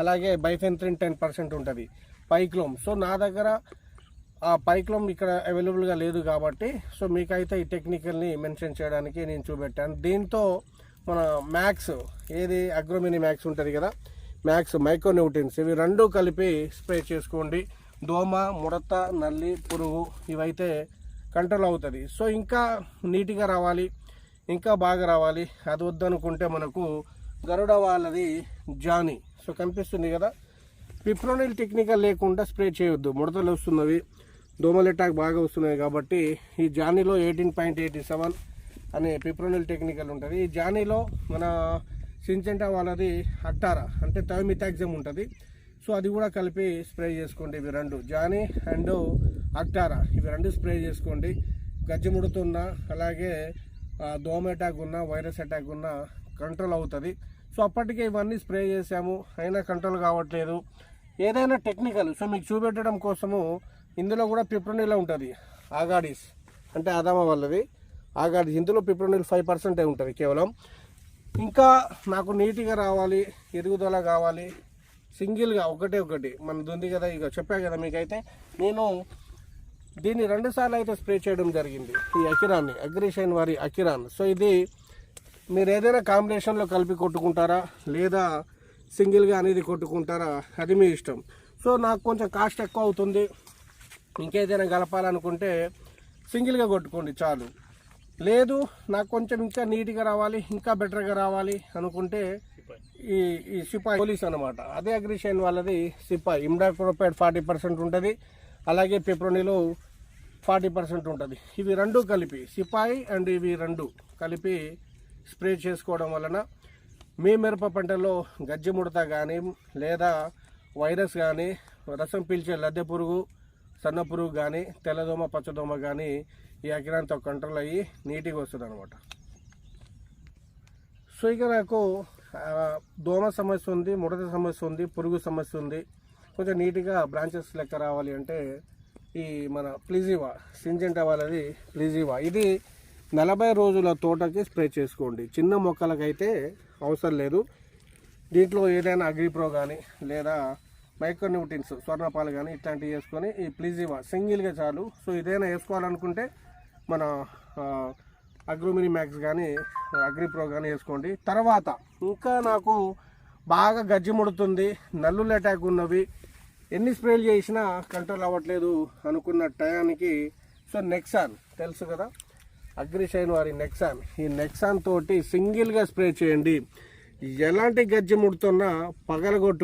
అలాగే బైఫెన్త్రిన్ ten percent ఉంటుంది పైక్లోమ్. So నా దగ్గర ఆ పైక్లోమ్ ఇక్కడ అవైలబుల్గా లేదు కాబట్టి సో మీకైతే ఈ టెక్నికల్ని మెన్షన్ చేయడానికి నేను చూపెట్టాను. దీంతో మన మ్యాక్స్ ఏది అగ్రోమిని మ్యాక్స్ ఉంటుంది కదా మ్యాక్స్ మైక్రోన్యూట్రిన్స్ ఇవి రెండు కలిపి స్ప్రే చేసుకోండి. దోమ ముడత నల్లి పురుగు ఇవైతే కంట్రోల్ అవుతుంది. సో ఇంకా నీట్గా రావాలి ఇంకా బాగా రావాలి. అది వద్దనుకుంటే మనకు గరుడ వాళ్ళది జానీ. సో కనిపిస్తుంది కదా. పిప్రోనిల్ టెక్నికల్ లేకుండా స్ప్రే చేయొద్దు. ముడతలు వస్తున్నవి దోమల అటాక్ బాగా వస్తున్నాయి కాబట్టి ఈ జానీలో ఎయిటీన్ పాయింట్ ఎయిటీ సెవెన్ అనే పిప్రోనిల్ టెక్నికల్ ఉంటుంది. ఈ జానీలో మన సించెంటా వాళ్ళది అట్టారా అంటే థైమిథాక్సిమ్ ఉంటుంది. సో అది కూడా కలిపి స్ప్రే చేసుకోండి ఇవి రెండు. జానీ అండ్ అట్టారా ఇవి రెండు స్ప్రే చేసుకోండి. గజ్జిముడుతున్న అలాగే దోమ అటాక్ ఉన్న వైరస్ అటాక్ ఉన్నా కంట్రోల్ అవుతుంది. సో అప్పటికే ఇవన్నీ స్ప్రే చేసాము అయినా కంట్రోల్ కావట్లేదు. ఏదైనా టెక్నికల్ సో మీకు చూపెట్టడం కోసము ఇందులో కూడా పిప్రోనిలా ఉంటుంది. ఆగాడిస్ అంటే అదామ వాళ్ళది. ఆగాడిస్ ఇందులో పిప్రోనిల్ ఫైవ్ పర్సెంటే ఉంటుంది కేవలం. ఇంకా నాకు నీట్గా రావాలి ఎదుగుదల కావాలి సింగిల్గా ఒకటే ఒకటి. మనది ఉంది కదా ఇక చెప్పా కదా మీకైతే. నేను దీన్ని రెండుసార్లు అయితే స్ప్రే చేయడం జరిగింది ఈ అకిరాన్ని అగ్రిషైన్ వారి అకిరాన్ సో ఇది మీరు ఏదైనా కాంబినేషన్లో కలిపి కొట్టుకుంటారా లేదా సింగిల్గా అనేది కొట్టుకుంటారా అది మీ ఇష్టం. సో నాకు కొంచెం కాస్ట్ ఎక్కువ అవుతుంది. ఇంకేదైనా కలపాలనుకుంటే సింగిల్గా కొట్టుకోండి చాలు. లేదు నాకు కొంచెం ఇంకా నీట్గా రావాలి ఇంకా బెటర్గా రావాలి అనుకుంటే ఈ ఈ సిపాయి పోలీస్ అనమాట అదే అగ్రిషైన్ వాళ్ళది సిపాయి. ఇమ్డాక్రోపైడ్ ఫార్టీ పర్సెంట్ ఉంటుంది. అలాగే పెప్రోనిలో ఫార్టీ పర్సెంట్ ఉంటుంది. ఇవి రెండు కలిపి సిపాయి అండ్ ఇవి రెండు కలిపి స్ప్రే చేసుకోవడం వలన మీ మిరప పంటలో గజ్జి ముడత కానీ లేదా వైరస్ కానీ రసం పీల్చే లద్దె పురుగు సన్న పురుగు కానీ తెల్లదోమ పచ్చదోమ కానీ ఈ అగ్రాంతో కంట్రోల్ అయ్యి నీట్గా వస్తుంది అనమాట సో ఇక నాకు దోమ సమస్య ఉంది ముడత సమస్య ఉంది పురుగు సమస్య ఉంది. కొంచెం నీట్గా బ్రాంచెస్ లెక్క రావాలి అంటే ఈ మన ప్లిజివా సింజెంటా వాళ్ళది ప్లిజివా. ఇది నలభై రోజుల తోటకి స్ప్రే చేసుకోండి. చిన్న మొక్కలకైతే అవసరం లేదు. దీంట్లో ఏదైనా అగ్రిప్రో కానీ లేదా మైక్రోన్యూటిన్స్ స్వర్ణపాలు కానీ ఇట్లాంటివి వేసుకొని ఈ ప్లిజివా సింగిల్గా చాలు. సో ఇదైనా వేసుకోవాలనుకుంటే మన అగ్రోమిని మ్యాక్స్ కానీ అగ్రిప్రో కానీ వేసుకోండి. తర్వాత ఇంకా నాకు బాగా గజ్జి ముడుతుంది నల్లుల అటాక్ ఉన్నవి ఎన్ని స్ప్రేలు చేసినా కంట్రోల్ అవ్వట్లేదు అనుకున్న టయానికి సో నెక్సాన్ తెలుసు కదా? అగ్రిషైన్ వారి నెక్సాన్. ఈ నెక్సాన్ తోటి సింగిల్గా స్ప్రే చేయండి. ఎలాంటి గజ్జి ముడుతున్నా పగలగొట్టు